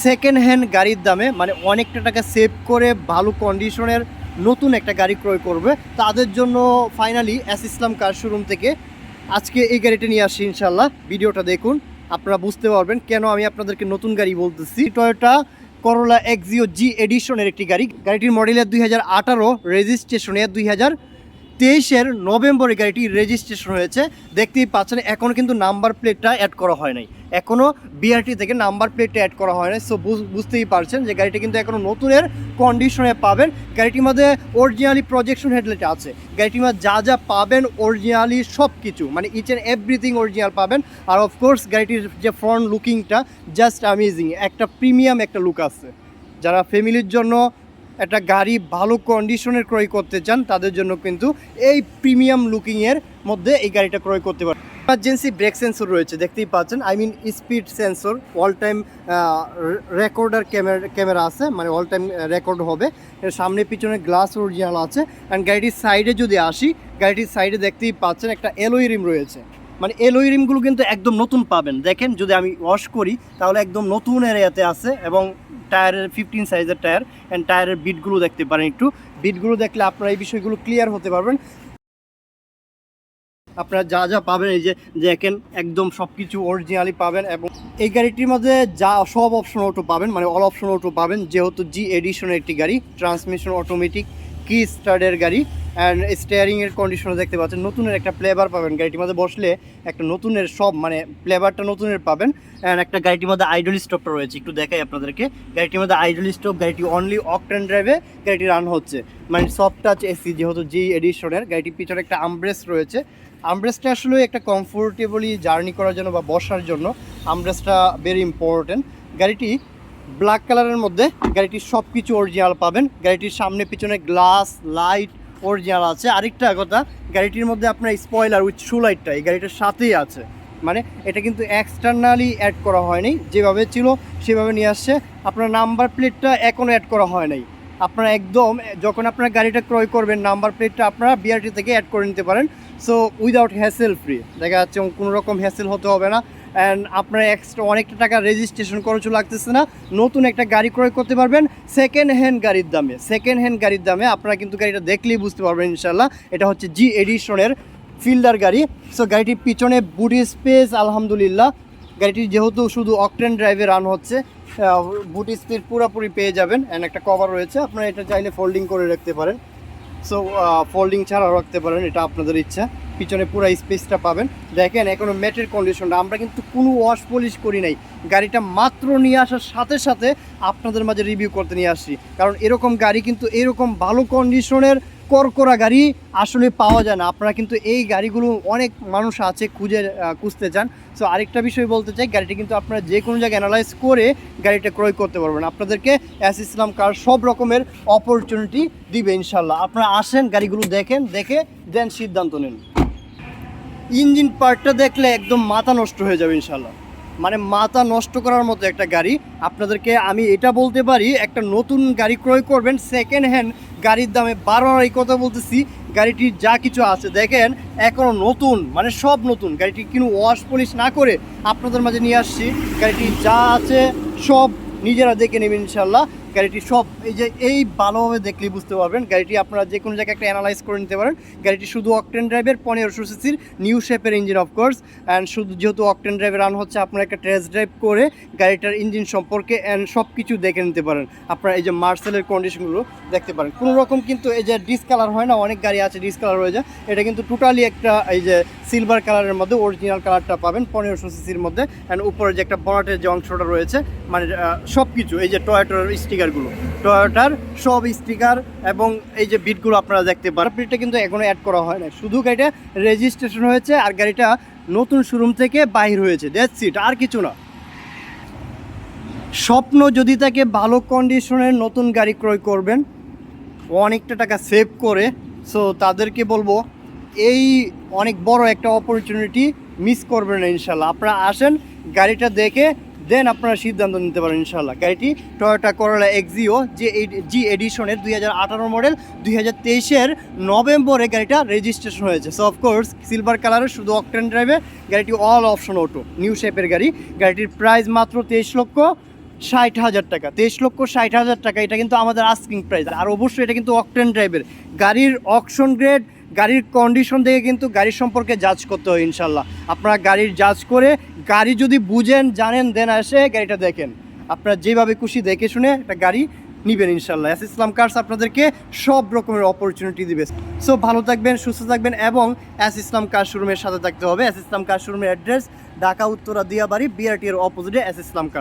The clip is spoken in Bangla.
সেকেন্ড হ্যান্ড গাড়ির দামে মানে অনেকটা টাকা সেভ করে ভালো কন্ডিশনের নতুন একটা গাড়ি ক্রয় করবে। তাদের জন্য finally S Islam car showroom থেকে আজকে এই গাড়িটা নিয়ে আসছি ইনশাল্লাহ ভিডিওটা দেখুন, আপনারা বুঝতে পারবেন কেন আমি আপনাদেরকে নতুন গাড়ি বলতেছি। টয়োটা করোলা এক্সিও জি এডিশনের একটি গাড়ি, গাড়িটির মডেলের দুই হাজার আঠারো রেজিস্ট্রেশনের দুই হাজার তেইশের নভেম্বরে গাড়িটি রেজিস্ট্রেশন হয়েছে। দেখতেই পাচ্ছেন এখনও কিন্তু নাম্বার প্লেটটা অ্যাড করা হয় নাই। এখনও বিআরটি থেকে নাম্বার প্লেটটা অ্যাড করা হয় নাই। সো বুঝতেই পারছেন যে গাড়িটা কিন্তু এখনও নতুনের কন্ডিশনে পাবেন। গাড়িটির মধ্যে অরিজিনালি প্রজেকশন হেডলাইট আছে। গাড়িটির মধ্যে যা যা পাবেন অরিজিনালি সব কিছু মানে ইচ অ্যান্ড এভরিথিং অরিজিনাল পাবেন। আর অফকোর্স গাড়িটির যে ফ্রন্ট লুকিংটা জাস্ট অ্যামেজিং একটা প্রিমিয়াম একটা লুক আছে। যারা ফ্যামিলির জন্য একটা গাড়ি ভালো কন্ডিশনের ক্রয় করতে চান, তাদের জন্য কিন্তু এই প্রিমিয়াম লুকিংয়ের মধ্যে এই গাড়িটা ক্রয় করতে পারেন। ইমার্জেন্সি ব্রেক সেন্সর রয়েছে, দেখতেই পাচ্ছেন। I mean speed sensor all time recorder camera camera আছে মানে অল টাইম রেকর্ড হবে। সামনে পিছনে গ্লাস অরিজিনাল আছে। অ্যান্ড গাড়িটির সাইডে যদি আসি, গাড়িটির সাইডে দেখতেই পাচ্ছেন একটা এলোই রিম রয়েছে। মানে এলোই রিমগুলো কিন্তু একদম নতুন পাবেন। দেখেন, যদি আমি ওয়াশ করি, তাহলে একদম নতুন এরিয়াতে আছে এবং টায়ারের ফিফটিন সাইজের টায়ার অ্যান্ড টায়ারের বিটগুলো দেখতে পারেন একটু। বিটগুলো দেখলে আপনারা এই বিষয়গুলো ক্লিয়ার হতে পারবেন। আপনারা যা যা পাবেন, এই যে দেখেন, একদম সব কিছু অরিজিনালি পাবেন এবং এই গাড়িটির মধ্যে যা সব অপশন অটো পাবেন মানে অল অপশন অটো পাবেন, যেহেতু জি এডিশনের একটি গাড়ি ট্রান্সমিশন অটোমেটিক কি স্টার্টের গাড়ি অ্যান্ড স্টিয়ারিংয়ের কন্ডিশনও দেখতে পাচ্ছেন। নতুনের একটা ফ্লেভার পাবেন। গাড়িটির মধ্যে বসলে একটা নতুনের সব মানে ফ্লেভারটা নতুনের পাবেন অ্যান্ড একটা গাড়িটির মধ্যে আইডল স্টপটা রয়েছে। একটু দেখাই আপনাদেরকে। গাড়িটির মধ্যে আইডল স্টপ গাড়িটি অনলি অকটেন ড্রাইভে গাড়িটি রান হচ্ছে। মানে সফট টাচ এসি যেহেতু জি এডিশনের গাড়িটির পিছনে একটা আমব্রেস রয়েছে। আমব্রেসটা আসলে একটা কমফোর্টেবলি জার্নি করার জন্য বা বসার জন্য আমব্রেসটা ভেরি ইম্পর্টেন্ট গাড়িটি ব্ল্যাক কালারের মধ্যে গাড়িটির সব কিছু অরিজিনাল পাবেন। গাড়িটির সামনে, পিছনে গ্লাস লাইট অরিজিনাল আছে। আরেকটা কথা, গাড়িটির মধ্যে আপনার স্পয়লার উইথ শু লাইটটা এই গাড়িটার সাথেই আছে। মানে এটা কিন্তু এক্সটার্নালি অ্যাড করা হয়নি। যেভাবে ছিল, সেভাবে নিয়ে আসছে। আপনার নাম্বার প্লেটটা এখনও অ্যাড করা হয় নাই। আপনারা একদম, যখন আপনারা গাড়িটা ক্রয় করবেন নাম্বার প্লেটটা আপনারা বিআরটি থেকে অ্যাড করে নিতে পারেন। সো উইদাউট হ্যাসেল ফ্রি দেখা যাচ্ছে কোনো রকম হ্যাসেল হতে হবে না। অ্যান্ড আপনার এক্সট্রা অনেকটা টাকা রেজিস্ট্রেশন খরচও লাগতেছে না। নতুন একটা গাড়ি ক্রয় করতে পারবেন সেকেন্ড হ্যান্ড গাড়ির দামে। সেকেন্ড হ্যান্ড গাড়ির দামে আপনারা কিন্তু গাড়িটা দেখলেই বুঝতে পারবেন ইনশাল্লাহ এটা হচ্ছে জি এডিশনের ফিল্ডার গাড়ি। সো গাড়িটির পিছনে বুটি স্পেস আলহামদুলিল্লাহ। গাড়িটি যেহেতু শুধু অকটেন ড্রাইভে রান হচ্ছে বুটি স্পেস পুরোপুরি পেয়ে যাবেন। অ্যান্ড একটা কভার রয়েছে। আপনারা এটা চাইলে ফোল্ডিং করে রাখতে পারেন। সো ফোল্ডিং ছাড়াও রাখতে পারেন। এটা আপনাদের ইচ্ছা। পিছনে পুরো স্পেসটা পাবেন। দেখেন, এখনও ম্যাটের কন্ডিশনটা আমরা কিন্তু কোনো ওয়াশ পলিশ করি নাই। গাড়িটা মাত্র নিয়ে আসার সাথে সাথে আপনাদের মাঝে রিভিউ করতে নিয়ে আসছি। কারণ এরকম গাড়ি কিন্তু এরকম ভালো কন্ডিশনের করকরা গাড়ি আসলে পাওয়া যায় না। আপনারা কিন্তু এই গাড়িগুলো অনেক মানুষ আছে, খুঁজে খুঁজতে চান। সো আরেকটা বিষয় বলতে চাই, গাড়িটা কিন্তু আপনারা যে কোনো জায়গায় অ্যানালাইজ করে গাড়িটা ক্রয় করতে পারবেন। আপনাদেরকে অ্যাস ইসলাম কার সব রকমের অপরচুনিটি দিবে ইনশাল্লাহ আপনারা আসেন, গাড়িগুলো দেখেন, দেখে দেন সিদ্ধান্ত নিন। ইঞ্জিন পার্টটা দেখলে একদম মাথা নষ্ট হয়ে যাবে ইনশাল্লাহ মানে মাথা নষ্ট করার মতো একটা গাড়ি। আপনাদেরকে আমি এটা বলতে পারি, একটা নতুন গাড়ি ক্রয় করবেন সেকেন্ড হ্যান্ড গাড়ির দামে বারবার এই কথা বলতেছি, গাড়িটির যা কিছু আছে, দেখেন এখনও নতুন মানে সব নতুন। গাড়িটি কিন্তু ওয়াশ পলিশ না করে আপনাদের মাঝে নিয়ে আসছি। গাড়িটি যা আছে, সব নিজেরা দেখে নেবেন ইনশাল্লাহ গাড়িটি সব এই যে এই ভালোভাবে দেখলেই বুঝতে পারবেন। গাড়িটি আপনারা যে কোনো জায়গায় একটা অ্যানালাইজ করে নিতে পারেন। গাড়িটি শুধু অকটেন ড্রাইভের পনেরোশো সিসির নিউ শেপের ইঞ্জিন অফকোর্স অ্যান্ড শুধু যেহেতু অকটেন ড্রাইভে রান হচ্ছে, আপনারা একটা টেস্ট ড্রাইভ করে গাড়িটার ইঞ্জিন সম্পর্কে অ্যান্ড সব কিছু দেখে নিতে পারেন। আপনারা এই যে মার্সেলের কন্ডিশনগুলো দেখতে পারেন। কোনো রকম কিন্তু এই যে ডিসকালার হয় না, অনেক গাড়ি আছে ডিসকালার হয়ে যায়। এটা কিন্তু টোটালি একটা এই যে সিলভার কালারের মধ্যে অরিজিনাল কালারটা পাবেন পনেরোশো সিসির মধ্যে। অ্যান্ড উপরে যে একটা বনাটের যে অংশটা রয়েছে মানে সব কিছু এই যে টয়োটার স্টিকারগুলো টয়োটার সব স্টিকার এবং এই যে বিটগুলো আপনারা দেখতে পারেন বিটটা কিন্তু এখনও অ্যাড করা হয় না শুধু গাড়িটা রেজিস্ট্রেশন হয়েছে আর গাড়িটা নতুন শোরুম থেকে বাহির হয়েছে। দ্যাটস সিট আর কিছু না। স্বপ্ন যদি তাকে ভালো কন্ডিশনের নতুন গাড়ি ক্রয় করবেন অনেকটা টাকা সেভ করে সো তাদেরকে বলব, এই অনেক বড় একটা অপরচুনিটি মিস করবেন না ইনশাল্লাহ। আপনারা আসেন, গাড়িটা দেখে দেন আপনারা সিদ্ধান্ত নিতে পারেন ইনশাল্লাহ গাড়িটি টয়োটা করোলা এক্সিও যে জি এডিশনের দুই হাজার আঠারো মডেল দুই হাজার তেইশের নভেম্বরে গাড়িটা রেজিস্ট্রেশন হয়েছে। সো অফকোর্স সিলভার কালারের শুধু অকটেন ড্রাইভে গাড়িটি অল অপশন অটো নিউ শেপের গাড়ি। গাড়িটির প্রাইস মাত্র তেইশ লক্ষ ষাট হাজার টাকা। তেইশ লক্ষ ষাট হাজার টাকা, এটা কিন্তু আমাদের আস্কিং প্রাইস আর অবশ্যই এটা কিন্তু অকটেন ড্রাইভের গাড়ির অকশন গ্রেড গাড়ির কন্ডিশন দেখে কিন্তু গাড়ির সম্পর্কে জাজ করতে হয় ইনশাল্লাহ আপনারা গাড়ির জাজ করে গাড়ি যদি বুঝেন, জানেন, দেন আসে গাড়িটা দেখেন। আপনারা যেভাবে খুশি দেখে শুনে একটা গাড়ি নিবেন ইনশাল্লাহ এস ইসলাম কার্স আপনাদেরকে সব রকমের অপরচুনিটি দিবে। সো ভালো থাকবেন, সুস্থ থাকবেন এবং এস ইসলাম কার শোরুমের সাথে থাকতে হবে। এস ইসলাম কার শোরুমের অ্যাড্রেস ঢাকা, উত্তরা, দিয়াবাড়ি বিআরটি এর অপোজিটে এস ইসলাম কার